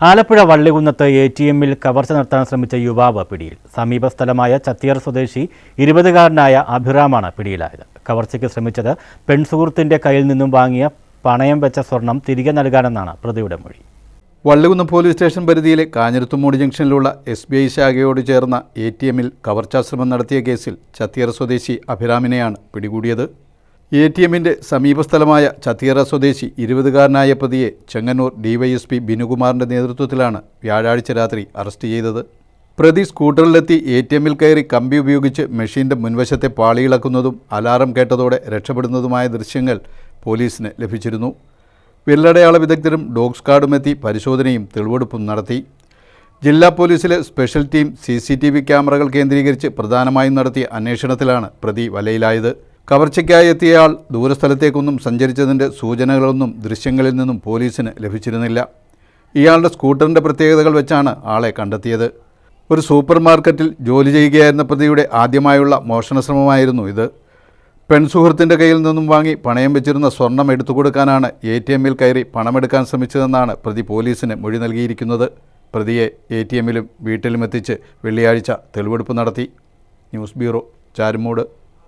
Alappuzha വള്ളികുന്നത്ത് A T എമ്മിൽ കവർച്ച നടത്താൻ ശ്രമിച്ച യുവാവ് പിടിയിൽ. സമീപ സ്ഥലമായ ചത്തിയർ സ്വദേശി ഇരുപതുകാരനായ അഭിറാമാണ് പിടിയിലായത്. കവർച്ചയ്ക്ക് ശ്രമിച്ചത് പെൺസുഹൃത്തിന്റെ കയ്യിൽ നിന്നും വാങ്ങിയ പണയം വെച്ച സ്വർണം തിരികെ നൽകാനെന്നാണ് പ്രതിയുടെ മൊഴി. വള്ളികുന്ന് പോലീസ് സ്റ്റേഷൻ പരിധിയിലെ കാഞ്ഞിരത്തുമൂടി ജംഗ്ഷനിലുള്ള എസ് ബി ഐ ശാഖയോട് ചേർന്ന എ ടി എമ്മിൽ കവർച്ചാശ്രമം നടത്തിയ കേസിൽ ചത്തിയർ സ്വദേശി അഭിരാമിനെയാണ് പിടികൂടിയത്. എ ടി എമ്മിന്റെ സമീപസ്ഥലമായ ചത്തിയറ സ്വദേശി ഇരുപതുകാരനായ പ്രതിയെ ചെങ്ങന്നൂർ ഡിവൈഎസ്പി ബിനുകുമാറിന്റെ നേതൃത്വത്തിലാണ് വ്യാഴാഴ്ച രാത്രി അറസ്റ്റ് ചെയ്തത്. പ്രതി സ്കൂട്ടറിലെത്തി എ ടി എമ്മിൽ കയറി കമ്പി ഉപയോഗിച്ച് മെഷീന്റെ മുൻവശത്തെ പാളിയിളക്കുന്നതും അലാറം കേട്ടതോടെ രക്ഷപ്പെടുന്നതുമായ ദൃശ്യങ്ങൾ പോലീസിന് ലഭിച്ചിരുന്നു. വിരലടയാള വിദഗ്ധരും ഡോഗ് എത്തി പരിശോധനയും തെളിവെടുപ്പും നടത്തി. ജില്ലാ പോലീസിലെ സ്പെഷ്യൽ ടീം സി ക്യാമറകൾ കേന്ദ്രീകരിച്ച് പ്രധാനമായും നടത്തിയ അന്വേഷണത്തിലാണ് പ്രതി വലയിലായത്. കവർച്ചയ്ക്കായി എത്തിയയാൾ ദൂരസ്ഥലത്തേക്കൊന്നും സഞ്ചരിച്ചതിന്റെ സൂചനകളൊന്നും ദൃശ്യങ്ങളിൽ നിന്നും പോലീസിന് ലഭിച്ചിരുന്നില്ല. ഇയാളുടെ സ്കൂട്ടറിന്റെ പ്രത്യേകതകൾ വെച്ചാണ് ആളെ കണ്ടെത്തിയത്. ഒരു സൂപ്പർ മാർക്കറ്റിൽ ജോലി ചെയ്യുകയായിരുന്ന പ്രതിയുടെ ആദ്യമായുള്ള മോഷണശ്രമമായിരുന്നു ഇത്. പെൺസുഹൃത്തിന്റെ കയ്യിൽ നിന്നും വാങ്ങി പണയം വെച്ചിരുന്ന സ്വർണം എടുത്തു കൊടുക്കാനാണ് എ ടി എമ്മിൽ കയറി പണമെടുക്കാൻ ശ്രമിച്ചതെന്നാണ് പ്രതി പോലീസിന് മൊഴി നൽകിയിരിക്കുന്നത്. പ്രതിയെ എ ടി എമ്മിലും വീട്ടിലും എത്തിച്ച് വെള്ളിയാഴ്ച തെളിവെടുപ്പ് നടത്തി. News bureau Charummood.